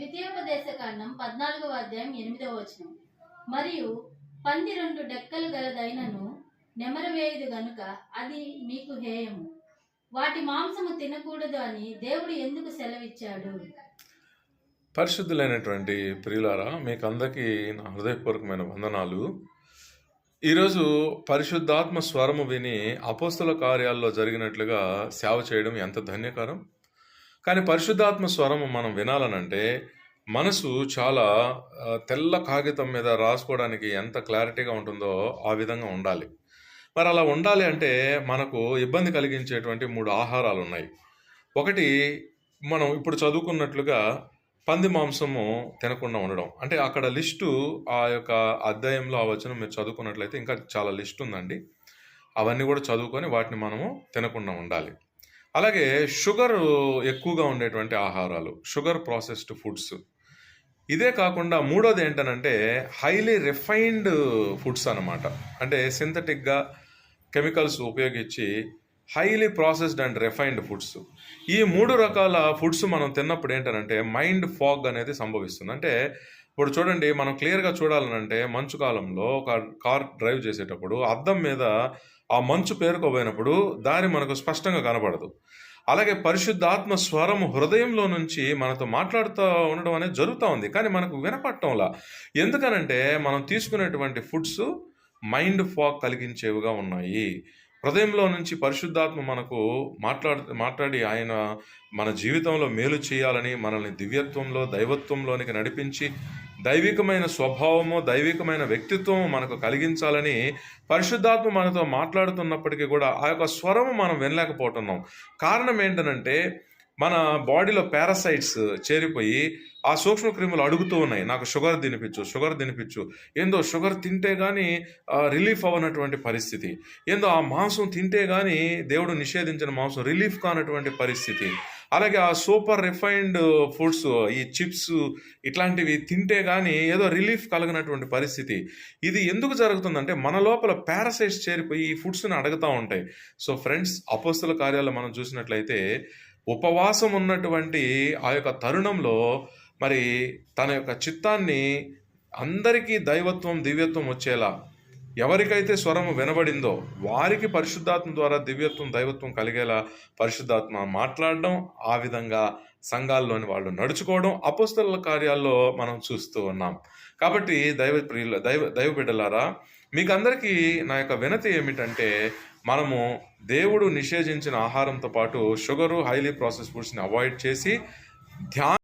ద్వితీయోపదేశ కాండం పద్నాలుగవ అధ్యాయం ఎనిమిదవ వచనం. మరియు పంది రెండు డెక్కలు గలదైనను నెమరవేయదు గనుక అది మీకు హేయము. వాటి మాంసము తినకూడదు అని దేవుడు ఎందుకు సెలవిచ్చాడు? పరిశుద్ధులైనటువంటి ప్రియులారా మీకు అందరికీ నా హృదయపూర్వకమైన వందనాలు. ఈరోజు పరిశుద్ధాత్మ స్వరము విని అపోస్తుల కార్యాల్లో జరిగినట్లుగా సేవ చేయడం ఎంత ధన్యకరం. కానీ పరిశుద్ధాత్మ స్వరము మనం వినాలనంటే మనసు చాలా తెల్ల కాగితం మీద రాసుకోవడానికి ఎంత క్లారిటీగా ఉంటుందో ఆ విధంగా ఉండాలి. మరి అలా ఉండాలి అంటే మనకు ఇబ్బంది కలిగించేటువంటి మూడు ఆహారాలు ఉన్నాయి ఒకటి మనం ఇప్పుడు చదువుకున్నట్లుగా పంది మాంసము తినకుండా ఉండడం. అంటే అక్కడ లిస్టు ఆ యొక్క అధ్యాయంలో ఆ వచనం మీరు చదువుకున్నట్లయితే ఇంకా చాలా లిస్ట్ ఉందండి. అవన్నీ కూడా చదువుకొని వాటిని మనము తినకుండా ఉండాలి. అలాగే షుగర్ ఎక్కువగా ఉండేటువంటి ఆహారాలు షుగర్ ప్రాసెస్డ్ ఫుడ్స్. ఇదే కాకుండా మూడోది ఏంటనంటే హైలీ రిఫైన్డ్ ఫుడ్స్ అనమాట అంటే సింథటిక్గా కెమికల్స్ ఉపయోగించి highly processed and refined foods. ఈ మూడు రకాల ఫుడ్స్ మనం తిన్నప్పుడు ఏంటనంటే మైండ్ ఫాగ్ అనేది సంభవిస్తుంది. అంటే ఇప్పుడు చూడండి మనం క్లియర్గా చూడాలనంటే మంచు కాలంలో ఒక కార్ డ్రైవ్ చేసేటప్పుడు అద్దం మీద ఆ మంచు పేరుకోబోయినప్పుడు దారి మనకు స్పష్టంగా కనబడదు. అలాగే పరిశుద్ధాత్మ స్వరం హృదయంలో నుంచి మనతో మాట్లాడుతూ ఉండడం అనేది జరుగుతూ ఉంది. కానీ మనకు వినపట్టంలా ఎందుకనంటే మనం తీసుకునేటువంటి ఫుడ్స్ మైండ్ ఫాగ్ కలిగించేవిగా ఉన్నాయి. హృదయంలో నుంచి పరిశుద్ధాత్మ మనకు మాట్లాడు మాట్లాడి ఆయన మన జీవితంలో మేలు చేయాలని మనల్ని దివ్యత్వంలో దైవత్వంలోనికి నడిపించి దైవికమైన స్వభావము దైవికమైన వ్యక్తిత్వం మనకు కలిగించాలని పరిశుద్ధాత్మ మనతో మాట్లాడుతున్నప్పటికీ కూడా ఆ యొక్క స్వరము మనం వినలేకపోతున్నాం. కారణం ఏంటనంటే మన బాడీలో పారాసైట్స్ చేరిపోయి ఆ సూక్ష్మక్రిములు అడుగుతూ ఉన్నాయి. నాకు షుగర్ తినిపించు షుగర్ తినిపించు. ఏందో షుగర్ తింటే కానీ రిలీఫ్ అవ్వనటువంటి పరిస్థితి. ఏందో ఆ మాంసం తింటే కానీ దేవుడు నిషేధించిన మాంసం రిలీఫ్ కానటువంటి పరిస్థితి. అలాగే ఆ సూపర్ రిఫైన్డ్ ఫుడ్స్ ఈ చిప్స్ ఇట్లాంటివి తింటే కానీ ఏదో రిలీఫ్ కలిగినటువంటి పరిస్థితి. ఇది ఎందుకు జరుగుతుందంటే మన లోపల పారాసైట్స్ చేరిపోయి ఈ ఫుడ్స్ని అడుగుతూ ఉంటాయి. సో ఫ్రెండ్స్ అపోస్తుల కార్యాలు మనం చూసినట్లయితే ఉపవాసం ఉన్నటువంటి ఆ యొక్క తరుణంలో మరి తన యొక్క చిత్తాన్ని అందరికీ దైవత్వం దివ్యత్వం వచ్చేలా ఎవరికైతే స్వరము వినబడిందో వారికి పరిశుద్ధాత్మ ద్వారా దివ్యత్వం దైవత్వం కలిగేలా పరిశుద్ధాత్మ మాట్లాడడం ఆ విధంగా సంఘాల్లోని వాళ్ళు నడుచుకోవడం అపస్తుల కార్యాల్లో మనం చూస్తూ ఉన్నాం. కాబట్టి దైవ ప్రియుల దైవ దైవ బిడ్డలారా మీకు అందరికీ నా యొక్క వినతి ఏమిటంటే మనము దేవుడు నిషేధించిన ఆహారంతో పాటు షుగరు హైలీ ప్రాసెస్ ఫుడ్స్ని అవాయిడ్ చేసి ధ్యానం